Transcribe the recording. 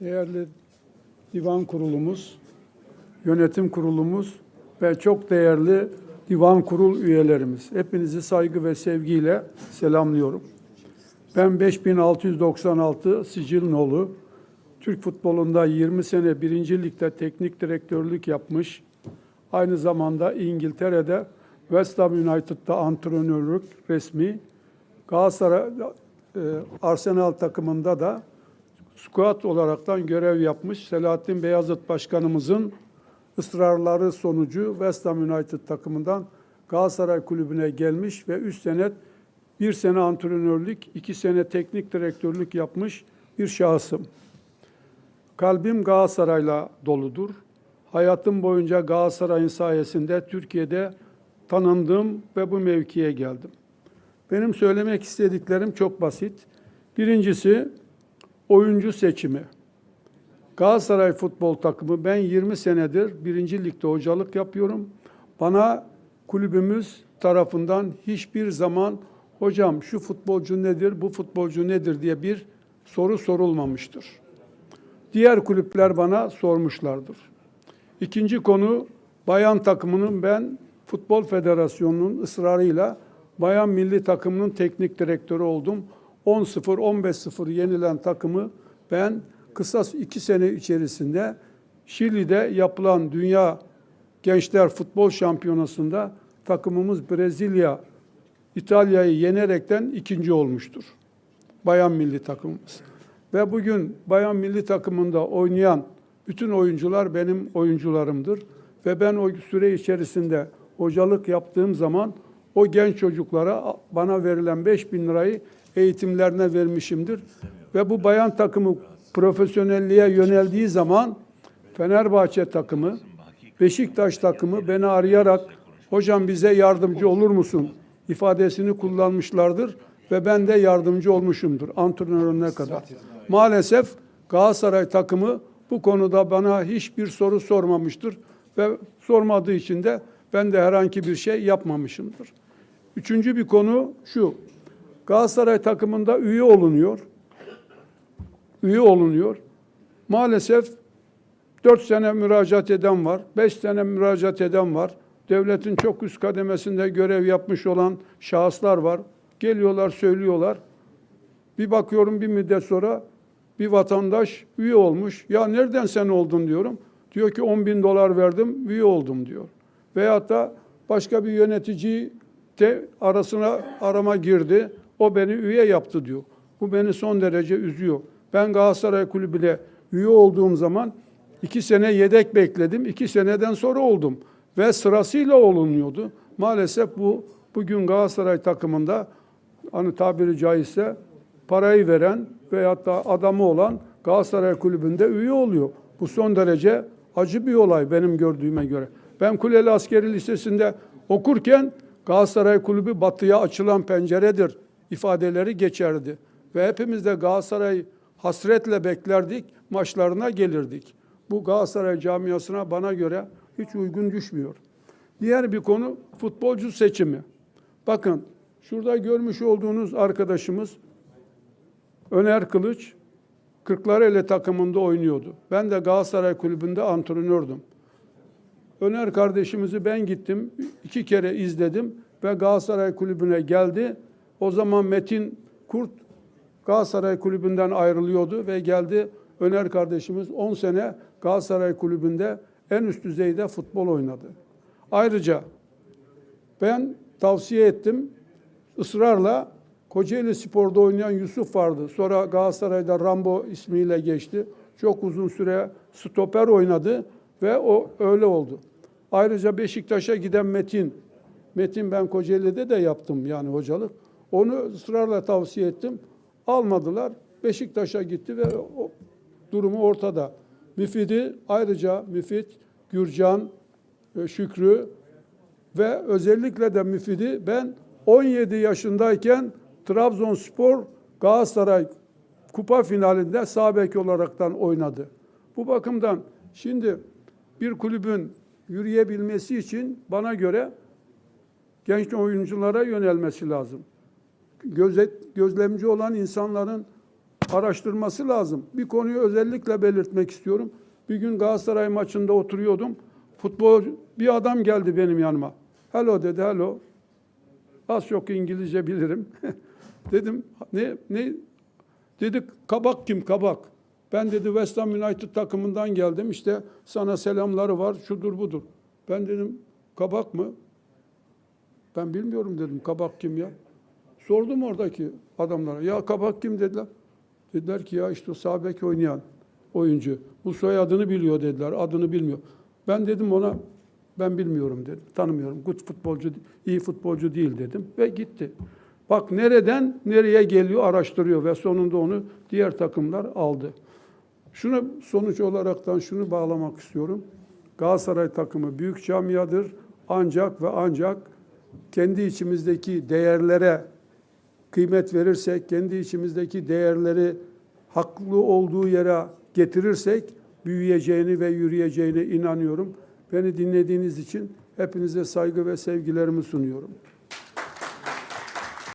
değerli divan kurulumuz, yönetim kurulumuz ve çok değerli divan kurul üyelerimiz. Hepinizi saygı ve sevgiyle selamlıyorum. Ben 5696 sicil nolu, Türk futbolunda 20 sene birinci ligde teknik direktörlük yapmış, aynı zamanda İngiltere'de West Ham United'da antrenörlük resmi, Galatasaray e, Arsenal takımında da squad olaraktan görev yapmış Selahattin Beyazıt Başkanımızın ısrarları sonucu West Ham United takımından Galatasaray Kulübü'ne gelmiş ve 3 sene bir sene antrenörlük, iki sene teknik direktörlük yapmış bir şahsım. Kalbim Galatasaray'la doludur. Hayatım boyunca Galatasaray'ın sayesinde Türkiye'de tanındım ve bu mevkiye geldim. Benim söylemek istediklerim çok basit. Birincisi oyuncu seçimi. Galatasaray futbol takımı ben 20 senedir birinci ligde hocalık yapıyorum. Bana kulübümüz tarafından hiçbir zaman hocam şu futbolcu nedir, bu futbolcu nedir diye bir soru sorulmamıştır. Diğer kulüpler bana sormuşlardır. İkinci konu bayan takımının ben Futbol Federasyonu'nun ısrarıyla bayan milli takımının teknik direktörü oldum. 10-0, 15-0 yenilen takımı ben kısa iki sene içerisinde Şili'de yapılan Dünya Gençler Futbol Şampiyonası'nda takımımız Brezilya, İtalya'yı yenerekten ikinci olmuştur. Bayan milli takımımız. Ve bugün bayan milli takımında oynayan bütün oyuncular benim oyuncularımdır. Ve ben o süre içerisinde hocalık yaptığım zaman o genç çocuklara bana verilen 5 bin lirayı eğitimlerine vermişimdir. Ve bu bayan takımı profesyonelliğe yöneldiği zaman Fenerbahçe takımı, Beşiktaş takımı beni arayarak hocam bize yardımcı olur musun ifadesini kullanmışlardır ve ben de yardımcı olmuşumdur antrenörüne kadar. Maalesef Galatasaray takımı bu konuda bana hiçbir soru sormamıştır ve sormadığı için de ben de herhangi bir şey yapmamışımdır. Üçüncü bir konu şu. Galatasaray takımında üye olunuyor. Üye olunuyor. Maalesef 4 sene müracaat eden var, 5 sene müracaat eden var. Devletin çok üst kademesinde görev yapmış olan şahıslar var. Geliyorlar, söylüyorlar. Bir bakıyorum bir müddet sonra bir vatandaş üye olmuş. Ya nereden sen oldun diyorum. Diyor ki 10 bin dolar verdim, üye oldum diyor. Veyahut da başka bir yönetici de arasına arama girdi. O beni üye yaptı diyor. Bu beni son derece üzüyor. Ben Galatasaray Kulübü'ne üye olduğum zaman iki sene yedek bekledim. İki seneden sonra oldum. Ve sırasıyla olunuyordu. Maalesef bu bugün Galatasaray takımında hani tabiri caizse parayı veren veyahut da adamı olan Galatasaray Kulübü'nde üye oluyor. Bu son derece acı bir olay benim gördüğüme göre. Ben Kuleli Askeri Lisesi'nde okurken Galatasaray Kulübü batıya açılan penceredir ifadeleri geçerdi. Ve hepimiz de Galatasaray hasretle beklerdik, maçlarına gelirdik. Bu Galatasaray camiasına bana göre hiç uygun düşmüyor. Diğer bir konu futbolcu seçimi. Bakın şurada görmüş olduğunuz arkadaşımız Öner Kılıç Kırklareli takımında oynuyordu. Ben de Galatasaray Kulübü'nde antrenördüm. Öner kardeşimizi ben gittim, iki kere izledim ve Galatasaray Kulübü'ne geldi. O zaman Metin Kurt Galatasaray Kulübü'nden ayrılıyordu ve geldi. Öner kardeşimiz 10 sene Galatasaray Kulübü'nde en üst düzeyde futbol oynadı. Ayrıca ben tavsiye ettim ısrarla Kocaeli Spor'da oynayan Yusuf vardı. Sonra Galatasaray'da Rambo ismiyle geçti. Çok uzun süre stoper oynadı ve o öyle oldu. Ayrıca Beşiktaş'a giden Metin. Metin ben Kocaeli'de de yaptım yani hocalık. Onu ısrarla tavsiye ettim. Almadılar. Beşiktaş'a gitti ve o durumu ortada. Müfit'i ayrıca Müfit, Gürcan, e, Şükrü ve özellikle de Müfit'i ben 17 yaşındayken Trabzonspor Galatasaray kupa finalinde sağ bek olaraktan oynadı. Bu bakımdan şimdi bir kulübün yürüyebilmesi için bana göre genç oyunculara yönelmesi lazım. Gözet, gözlemci olan insanların araştırması lazım. Bir konuyu özellikle belirtmek istiyorum. Bir gün Galatasaray maçında oturuyordum. Futbol bir adam geldi benim yanıma. Hello dedi, hello. Az çok İngilizce bilirim. Dedim ne ne dedi kabak kim kabak? Ben dedi West Ham United takımından geldim. İşte sana selamları var. Şudur budur. Ben dedim kabak mı? Ben bilmiyorum dedim kabak kim ya? Sordum oradaki adamlara. Ya kabak kim dediler. Dediler ki ya işte sağ oynayan oyuncu. Bu soyadını biliyor dediler. Adını bilmiyor. Ben dedim ona ben bilmiyorum dedim. Tanımıyorum. Good futbolcu, iyi futbolcu değil dedim ve gitti. Bak nereden nereye geliyor araştırıyor ve sonunda onu diğer takımlar aldı. Şunu sonuç olaraktan şunu bağlamak istiyorum. Galatasaray takımı büyük camiadır. Ancak ve ancak kendi içimizdeki değerlere kıymet verirsek, kendi içimizdeki değerleri haklı olduğu yere getirirsek büyüyeceğini ve yürüyeceğine inanıyorum. Beni dinlediğiniz için hepinize saygı ve sevgilerimi sunuyorum.